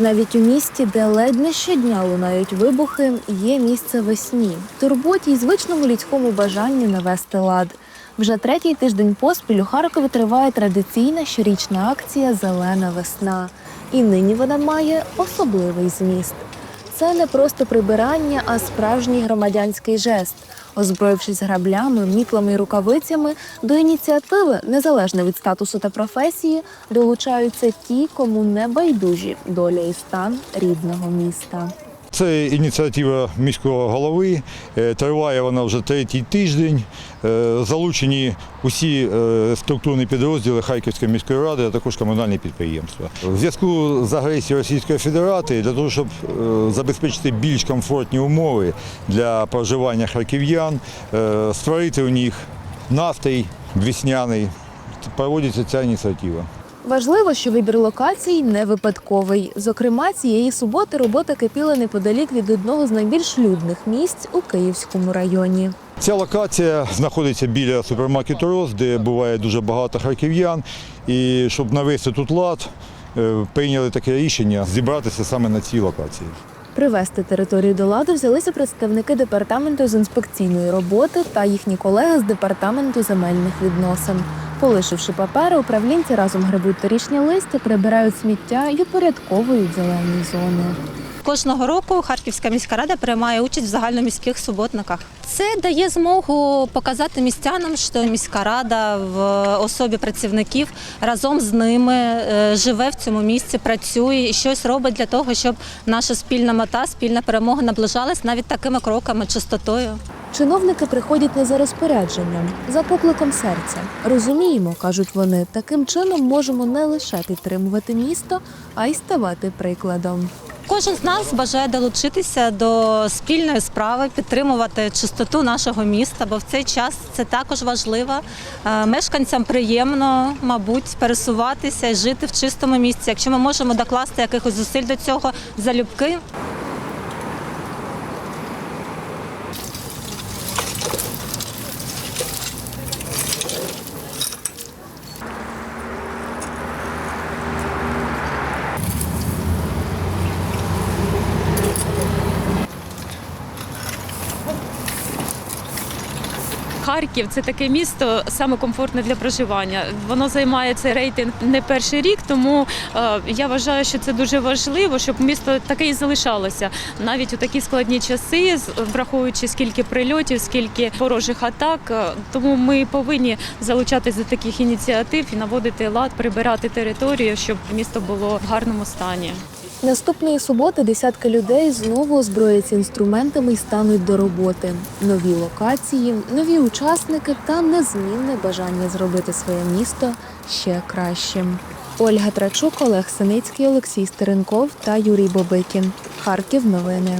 Навіть у місті, де ледь не щодня лунають вибухи, є місце весні, турботі й звичному людському бажанні навести лад. Вже третій тиждень поспіль у Харкові триває традиційна щорічна акція Зелена весна. І нині вона має особливий зміст. Це не просто прибирання, а справжній громадянський жест. Озброївшись граблями, мітлами і рукавицями, до ініціативи, незалежно від статусу та професії, долучаються ті, кому не байдужі доля і стан рідного міста. Це ініціатива міського голови. Е, Триває вона вже третій тиждень. Е, Залучені усі е, структурні підрозділи Харківської міської ради, а також комунальні підприємства. В зв'язку з агресією Російської Федерації для того, щоб забезпечити більш комфортні умови для проживання харків'ян, створити у них настрій весняний, проводиться ця ініціатива. Важливо, що вибір локацій не випадковий. Зокрема, цієї суботи робота кипіла неподалік від одного з найбільш людних місць у Київському районі. Ця локація знаходиться біля супермаркету Рос, де буває дуже багато харків'ян. І щоб навести тут лад, е, прийняли таке рішення зібратися саме на цій локації. Привести територію до ладу взялися представники департаменту з інспекційної роботи та їхні колеги з департаменту земельних відносин. Полишивши папери, управлінці разом гребуть торічні листя, прибирають сміття і упорядковують зелені зони. Кожного року Харківська міська рада приймає участь в загальноміських суботниках. Це дає змогу показати містянам, що міська рада в особі працівників разом з ними е, живе в цьому місці, працює і щось робить для того, щоб наша спільна мета, спільна перемога наближалась навіть такими кроками, чистотою. Чиновники приходять не за розпорядженням, за покликом серця. Розуміємо, кажуть вони, таким чином можемо не лише підтримувати місто, а й ставати прикладом. Кожен з нас бажає долучитися до спільної справи, підтримувати чистоту нашого міста, бо в цей час це також важливо. Е, Мешканцям приємно, мабуть, пересуватися і жити в чистому місці. Якщо ми можемо докласти якихось зусиль до цього залюбки, Харків це таке місто саме комфортне для проживання. Воно займає цей рейтинг не перший рік, тому е, я вважаю, що це дуже важливо, щоб місто таке і залишалося навіть у такі складні часи, враховуючи скільки прильотів, скільки ворожих атак. Е, Тому ми повинні залучатися до таких ініціатив і наводити лад, прибирати територію, щоб місто було в гарному стані. Наступної суботи десятки людей знову озброяться інструментами і стануть до роботи. Нові локації, нові учасники та незмінне бажання зробити своє місто ще кращим. Ольга Трачук, Олег Синицький, Олексій Стеренков та Юрій Бобикін. Харків. Новини.